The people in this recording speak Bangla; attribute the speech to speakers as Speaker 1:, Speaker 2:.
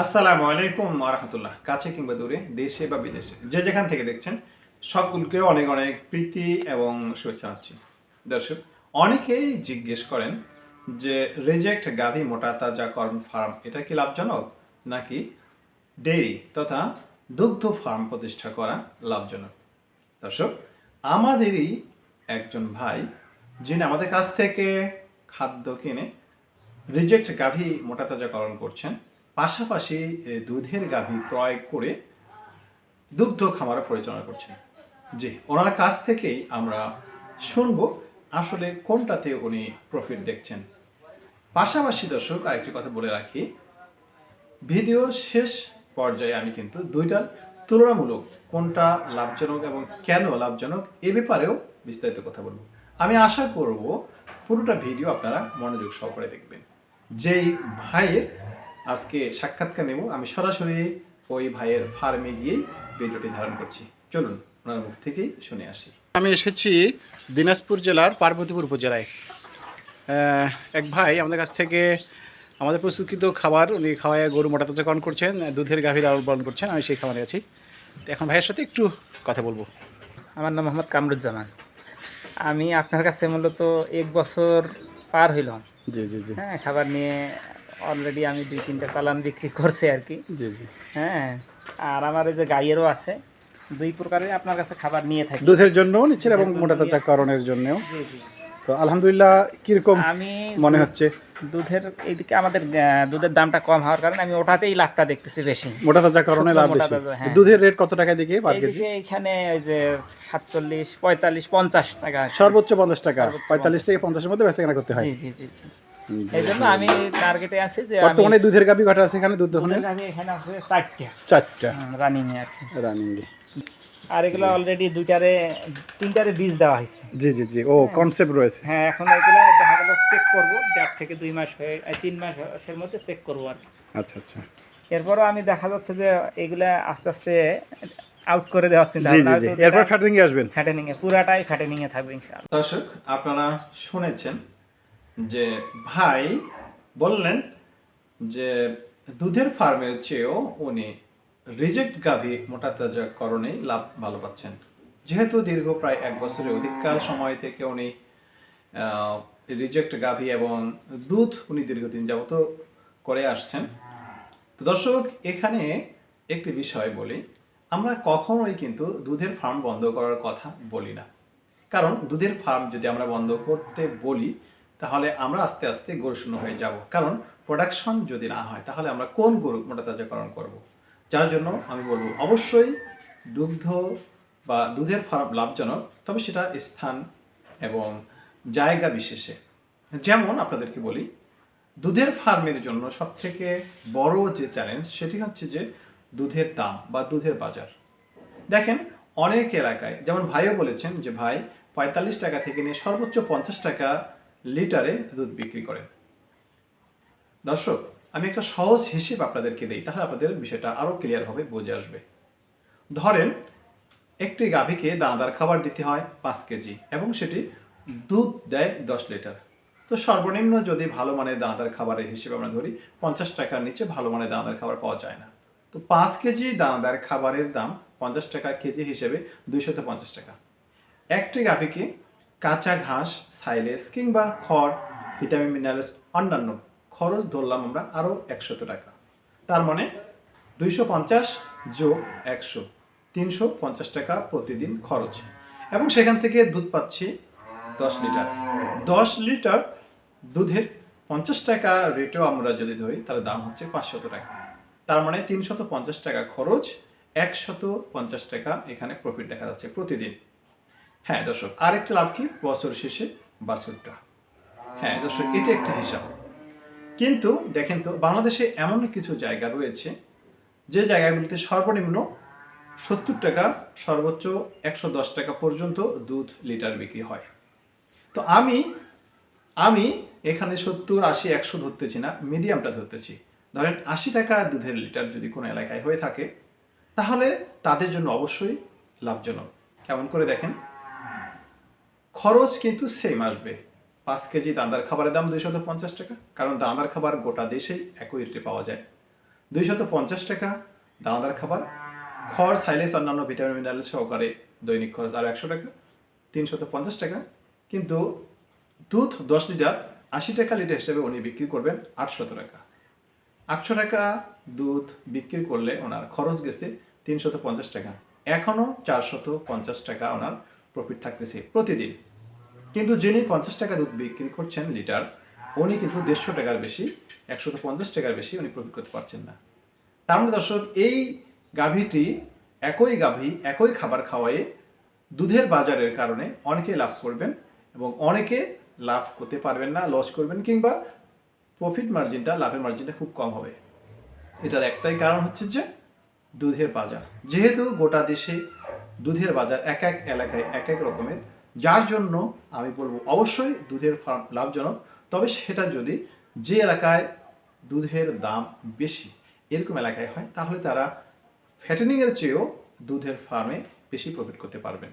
Speaker 1: আসসালামু আলাইকুম রহমতুল্লাহ। কাছে কিংবা দূরে, দেশে বা বিদেশে, যে যেখান থেকে দেখছেন, সকলকে অনেক অনেক প্রীতি এবং শুভেচ্ছা জানাচ্ছি। দর্শক, অনেকেই জিজ্ঞেস করেন যে, রিজেক্ট গাভী মোটা তাজাকরণ ফার্ম, এটা কি লাভজনক? নাকি ডেইরি তথা দুগ্ধ ফার্ম প্রতিষ্ঠা করা লাভজনক? দর্শক, আমাদেরই একজন ভাই, যিনি আমাদের কাছ থেকে খাদ্য কিনে রিজেক্ট গাভী মোটা তাজাকরণ করছেন পাশাপাশি দুধের গাভী ক্রয় করে দুগ্ধ খামার পরিচালনা করছেন। জি, ওনার কাছ থেকেই আমরা শুনব আসলে কোনটাতে উনি প্রফিট দেখছেন। পাশাপাশি দর্শক, আরেকটি কথা বলে রাখি ভিডিও শেষ পর্যায়ে আমি কিন্তু দুইটার তুলনামূলক কোনটা লাভজনক এবং কেন লাভজনক এ ব্যাপারেও বিস্তারিত কথা বলব। আমি আশা করব পুরোটা ভিডিও আপনারা মনোযোগ সহকারে দেখবেন। যেই ভাইয়ের আজকে সাক্ষাৎকার নেব। আমি সরাসরি ওই ভাইয়ের ফার্মে গিয়েই ভিডিওটি ধারণ করছি। চলুন ওনার মুখ থেকেই শুনে আসি। আমি এসেছি দিনাজপুর জেলার পার্বতীপুর উপজেলায়। এক ভাই আমাদের কাছ থেকে আমাদের প্রস্তুতকৃত খাবার উনি খাওয়ায় গরু মোটা তাজাকরণ করছেন দুধের গাভীর আউল পালন করছেন আমি সেই খাবারে আছি। তো এখন ভাইয়ের সাথে একটু কথা বলব।
Speaker 2: আমার নাম মোহাম্মদ কামরুজ্জামান। আমি আপনার কাছে মূলত এক বছর পার হইলাম।
Speaker 1: জি জি জি।
Speaker 2: হ্যাঁ খাবার নিয়ে অলরেডি আমি দুই তিনটা চালান বিক্রি করছি আর কি।
Speaker 1: জি জি।
Speaker 2: হ্যাঁ আর আমার এই যে গাইয়েরও আছে দুই প্রকারের আপনার কাছে খাবার নিয়ে থাকি।
Speaker 1: দুধের জন্যও নিচ্ছেন এবং মোটা
Speaker 2: জন্য নিয়ে
Speaker 1: তাজাকরণের জন্যও।
Speaker 2: জি জি।
Speaker 1: তো আলহামদুলিল্লাহ কীরকম
Speaker 2: আমি
Speaker 1: মনে হচ্ছে?
Speaker 2: দুধের এইদিকে আমাদের দুধের দামটা কম হওয়ার কারণে আমি ওটাতেই লাভটা দেখতেছি বেশি।
Speaker 1: মোটা তাজাকরণে
Speaker 2: শুকনো
Speaker 1: লাভ বেশি।
Speaker 2: হ্যাঁ।
Speaker 1: দুধের রেট কত টাকা দিকে পার কেজি?
Speaker 2: এইদিকে এখানে ওই যে সাতচল্লিশ পঁয়তাল্লিশ পঞ্চাশ টাকা।
Speaker 1: সর্বোচ্চ পঞ্চাশ টাকা। পঁয়তাল্লিশ থেকে পঞ্চাশের মধ্যে বেচা কেনা করতে হয়।
Speaker 2: জি জি জি। এই জন্য আমি টার্গেটে আছি যে
Speaker 1: বর্তমানে দুধের গাভী কটা আছে এখানে দুধ দোকানে
Speaker 2: গাভী? এখানে আছে চারটা।
Speaker 1: চারটা।
Speaker 2: রানিং এ কি
Speaker 1: রানিং
Speaker 2: আর এগুলো অলরেডি দুইটারে তিনটারে বীজ দেওয়া হয়েছে।
Speaker 1: জি জি জি। ও কনসেপ্ট রয়েছে।
Speaker 2: হ্যাঁ এখন এগুলো দেখা গেল চেক করব। দেড় থেকে দুই মাস হয়ে তিন মাসের মধ্যে চেক করব আর
Speaker 1: আচ্ছা আচ্ছা।
Speaker 2: এরপরও আমি দেখা যাচ্ছে যে এগুলা আস্তে আস্তে আউট করে দেওয়ার চিন্তা
Speaker 1: জি জি জি। এরপর ফ্যাটারিং এ আসবেন।
Speaker 2: ফ্যাটেনিং এ পুরাটাই ফ্যাটেনিং এ থাকবে ইনশাআল্লাহ।
Speaker 1: দর্শক আপনারা শুনেছেন যে ভাই বললেন যে দুধের ফার্মের চেয়েও উনি রিজেক্ট গাভী মোটা তাজাকরণেই লাভ ভালো পাচ্ছেন। যেহেতু দীর্ঘ প্রায় এক বছরের অধিককাল সময় থেকে উনি রিজেক্ট গাভী এবং দুধ উনি দীর্ঘদিন যাবত করে আসছেন। তো দর্শক, এখানে একটি বিষয় বলি, আমরা কখনোই কিন্তু দুধের ফার্ম বন্ধ করার কথা বলি না। কারণ দুধের ফার্ম যদি আমরা বন্ধ করতে বলি তাহলে আমরা আস্তে আস্তে গরু শূন্য হয়ে যাব। কারণ প্রোডাকশন যদি না হয়, তাহলে আমরা কোন গরু মোটা তাজাকরণ করব? যার জন্য আমি বলব, অবশ্যই দুগ্ধ বা দুধের ফার্ম লাভজনক, তবে সেটা স্থান এবং জায়গা বিশেষে। যেমন আপনাদেরকে বলি, দুধের ফার্মের জন্য সবথেকে বড় যে চ্যালেঞ্জ সেটি হচ্ছে যে দুধের দাম বা দুধের বাজার। দেখেন, অনেক এলাকায়, যেমন ভাইও বলেছেন যে, ভাই, পঁয়তাল্লিশ টাকা থেকে নিয়ে সর্বোচ্চ পঞ্চাশ টাকা লিটারে দুধ বিক্রি করেন দর্শক, আমি একটা সহজ হিসেব আপনাদেরকে দিই, তাহলে আপনাদের বিষয়টা আরও ক্লিয়ারভাবে বুঝে আসবে। ধরেন, একটি গাভীকে দানাদার খাবার দিতে হয় পাঁচ কেজি, এবং সেটি দুধ দেয় দশ লিটার। তো সর্বনিম্ন যদি ভালো মানের দানাদার খাবারের হিসেবে আমরা ধরি, পঞ্চাশ টাকার নিচে ভালো মানের দানাদার খাবার পাওয়া যায় না। তো পাঁচ কেজি দানাদার খাবারের দাম পঞ্চাশ টাকা কেজি হিসেবে দুইশত পঞ্চাশ টাকা। একটি গাভীকে কাঁচা ঘাস, সাইলেস কিংবা খড়, ভিটামিন, মিনারেলস, অন্যান্য খরচ ধরলাম আমরা আরও একশত টাকা। তার মানে দুইশো পঞ্চাশ যোগ একশো, তিনশো পঞ্চাশ টাকা প্রতিদিন খরচ। এবং সেখান থেকে দুধ পাচ্ছি দশ লিটার। দশ লিটার দুধের পঞ্চাশ টাকা রেটেও আমরা যদি ধরি, তাহলে দাম হচ্ছে পাঁচশত টাকা। তার মানে তিনশত পঞ্চাশ টাকা খরচ, একশত পঞ্চাশ টাকা এখানে প্রফিট দেখা যাচ্ছে প্রতিদিন। হ্যাঁ দর্শক, আরেকটা লাভ কি? বছর শেষে বাছুরটা। হ্যাঁ দর্শক, এটা একটা হিসাব। কিন্তু দেখেন তো, বাংলাদেশে এমন কিছু জায়গা রয়েছে, যে জায়গাগুলিতে সর্বনিম্ন সত্তর টাকা, সর্বোচ্চ একশো দশ টাকা পর্যন্ত দুধ লিটার বিক্রি হয়। তো আমি আমি এখানে সত্তর, আশি, একশো ধরতেছি না, মিডিয়ামটা ধরতেছি। ধরেন, আশি টাকা দুধের লিটার যদি কোনো এলাকায় হয়ে থাকে, তাহলে তাদের জন্য অবশ্যই লাভজনক। কেমন করে দেখেন? খরচ কিন্তু সেম আসবে। পাঁচ কেজি দানাদার খাবারের দাম দুইশত পঞ্চাশ টাকা, কারণ দানাদার খাবার গোটা দেশেই একই রেটে পাওয়া যায়। দুইশত পঞ্চাশ টাকা দানাদার খাবার, খড় সাইলেস অন্যান্য ভিটামিন মিনারেল সহকারে দৈনিক খরচ আর একশো টাকা, তিনশত পঞ্চাশ টাকা। কিন্তু দুধ দশ লিটার, আশি টাকা লিটার হিসেবে উনি বিক্রি করবেন আটশত টাকা। আটশো টাকা দুধ বিক্রি করলে ওনার খরচ গেছে তিনশত পঞ্চাশ টাকা। এখনও চারশত পঞ্চাশ টাকা ওনার প্রফিট থাকতেছে প্রতিদিন। কিন্তু যিনি পঞ্চাশ টাকা দুধ বিক্রি করছেন লিটার, উনি কিন্তু দেড়শো টাকার বেশি একশত পঞ্চাশ টাকার বেশি উনি প্রফিট করতে পারছেন না। তার মানে দর্শক, এই গাভীটি একই গাভী, একই খাবার খাওয়ায়ে দুধের বাজারের কারণে অনেকে লাভ করবেন এবং অনেকে লাভ করতে পারবেন না লস করবেন কিংবা প্রফিট মার্জিনটা লাভের মার্জিনটা খুব কম হবে। এটার একটাই কারণ হচ্ছে যে দুধের বাজার। যেহেতু গোটা দেশে দুধের বাজার এক এক এলাকায় এক এক রকমের। যার জন্য আমি বলব অবশ্যই দুধের ফার্ম লাভজনক। তবে সেটা যদি যে এলাকায় দুধের দাম বেশি এরকম এলাকায় হয়, তাহলে তারা ফ্যাটেনিংয়ের চেয়েও দুধের ফার্মে বেশি প্রফিট করতে পারবেন।